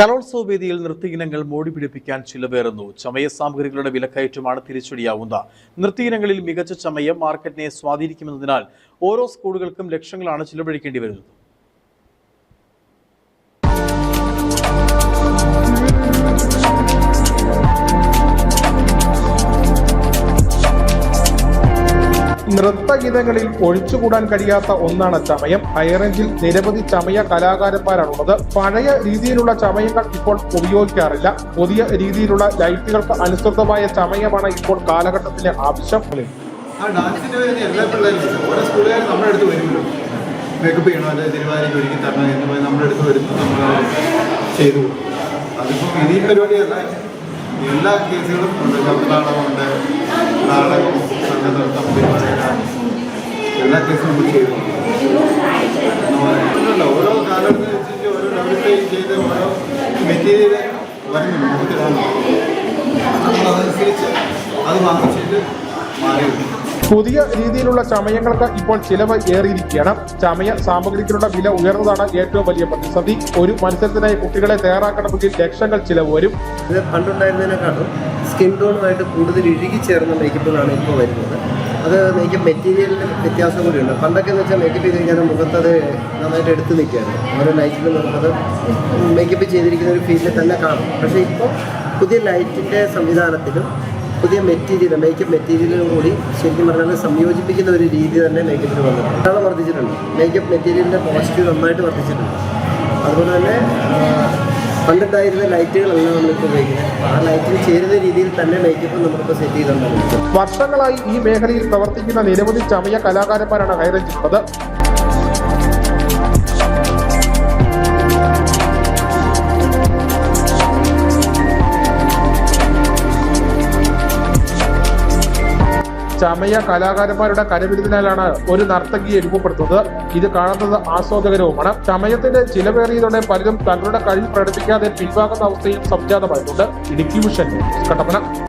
കലോത്സവ വേദിയിൽ നൃത്തയിനങ്ങൾ മോടി പിടിപ്പിക്കാൻ ചിലവേറുന്നു ചമയ സാമഗ്രികളുടെ വിലക്കയറ്റമാണ് തിരിച്ചടിയാവുന്നത് നൃത്തയിനങ്ങളിൽ മികച്ച ചമയം മാർക്കറ്റിനെ സ്വാധീനിക്കുമെന്നതിനാൽ ഓരോ സ്കൂളുകൾക്കും ലക്ഷങ്ങളാണ് ചിലവഴിക്കേണ്ടി വരുന്നത്. നൃത്തഗീതങ്ങളിൽ ഒഴിച്ചുകൂടാൻ കഴിയാത്ത ഒന്നാണ് ചമയം. ഹൈറേഞ്ചിൽ നിരവധി ചമയ കലാകാരന്മാരാണുള്ളത്. പഴയ രീതിയിലുള്ള ചമയങ്ങൾ ഇപ്പോൾ ഉപയോഗിക്കാറില്ല. പുതിയ രീതിയിലുള്ള ലൈറ്റുകൾക്ക് അനുസൃതമായ ചമയമാണ് ഇപ്പോൾ കാലഘട്ടത്തിലെ ആവശ്യം. ആ ഡാൻസിന്റെ വേണ്ടി എല്ലാ ഓരോ സ്കൂളുകാരും നമ്മുടെ അടുത്ത് വരുമല്ലോ. മേക്കപ്പ് ചെയ്യണോ അല്ലെങ്കിൽ തിരുവാതിരയ്ക്ക് ഒരുക്കി തരണം എന്ന് പറഞ്ഞ് നമ്മുടെ അടുത്ത് വരുന്നു നമ്മൾ ചെയ്തു കൊടുക്കും. അതിപ്പോൾ ഇനി പരിപാടിയല്ല. എല്ലാ കേസുകളും ഉണ്ട്. ശബ്ദനാടകമുണ്ട് നാടകം കേസും നമ്മൾ ചെയ്തു ഓരോ കാലഘട്ടത്തിനനുസരിച്ച് ഓരോ ഡെവലപ്പ് ചെയ്ത് ഓരോ മെറ്റീരിയൽ വരുന്നുണ്ട് നമുക്ക് നമ്മളതനുസരിച്ച് അത് വാങ്ങിച്ചിട്ട് മാറി പുതിയ രീതിയിലുള്ള ചമയങ്ങൾക്ക് ഇപ്പോൾ ചിലവ് ഏറിയിരിക്കുകയാണ്. ചമയ സാമഗ്രികളുടെ വില ഉയർന്നതാണ് ഏറ്റവും വലിയ പ്രതിസന്ധി. ഒരു മത്സരത്തിനായി കുട്ടികളെ തയ്യാറാക്കണമെങ്കിൽ ലക്ഷങ്ങൾ ചിലവ് വരും. ഇത് പണ്ടുണ്ടായിരുന്നതിനെക്കാളും സ്കിൻ ടോണുമായിട്ട് കൂടുതൽ ഇഴുകി ഇഴുകിച്ചേർന്ന മേക്കപ്പുകളാണ് ഇപ്പോൾ വരുന്നത്. അത് മേക്കപ്പ് മെറ്റീരിയലിന് വ്യത്യാസം കൂടിയുണ്ട്. പണ്ടൊക്കെ എന്ന് വെച്ചാൽ മേക്കപ്പ് ചെയ്ത് കഴിഞ്ഞാൽ മുഖത്തത് നന്നായിട്ട് എടുത്ത് നിൽക്കുകയാണ് ഓരോ ലൈറ്റിലും നമുക്കത് മേക്കപ്പ് ചെയ്തിരിക്കുന്ന ഒരു ഫീലിൽ തന്നെ കാണും. പക്ഷേ ഇപ്പോൾ പുതിയ ലൈറ്റിന്റെ സംവിധാനത്തിലും പുതിയ മെറ്റീരിയൽ മേക്കപ്പ് മെറ്റീരിയലും കൂടി ശരിക്കും പറഞ്ഞാൽ സംയോജിപ്പിക്കുന്ന ഒരു രീതി തന്നെ മേക്കപ്പിൽ വന്നിട്ടുണ്ട്. അതാണ് വർദ്ധിച്ചിട്ടുണ്ട്. മേക്കപ്പ് മെറ്റീരിയലിന്റെ പോസിറ്റീവ് നന്നായിട്ട് വർദ്ധിച്ചിട്ടുണ്ട്. അതുപോലെ തന്നെ പണ്ടുണ്ടായിരുന്ന ലൈറ്റുകളല്ല നമ്മളിപ്പോൾ ഉപയോഗിക്കുന്നത്. ആ ലൈറ്റിന് ചേരുന്ന രീതിയിൽ തന്നെ മേക്കപ്പ് നമ്മളിപ്പോൾ സെറ്റ് ചെയ്തിട്ടുണ്ടാവും വർഷങ്ങളായി ഈ മേഖലയിൽ പ്രവർത്തിക്കുന്ന നിരവധി ചമയ കലാകാരന്മാരാണ് ഹൈറേഞ്ചിലുള്ളത്. ചമയ കലാകാരന്മാരുടെ കരവിരുതിനാലാണ് ഒരു നർത്തകിയെ രൂപപ്പെടുത്തുന്നത്. ഇത് കാണുന്നത് ആസ്വാദകരവുമാണ്. ചമയത്തിന്റെ ചിലവേറിയതോടെ പലരും തങ്ങളുടെ കഴിവ് പ്രകടിപ്പിക്കാതെ പിൻവാങ്ങുന്ന അവസ്ഥയും സംജാതമായിട്ടുണ്ട്. ഇടുക്കി ന്യൂസ് കട്ടപ്പന.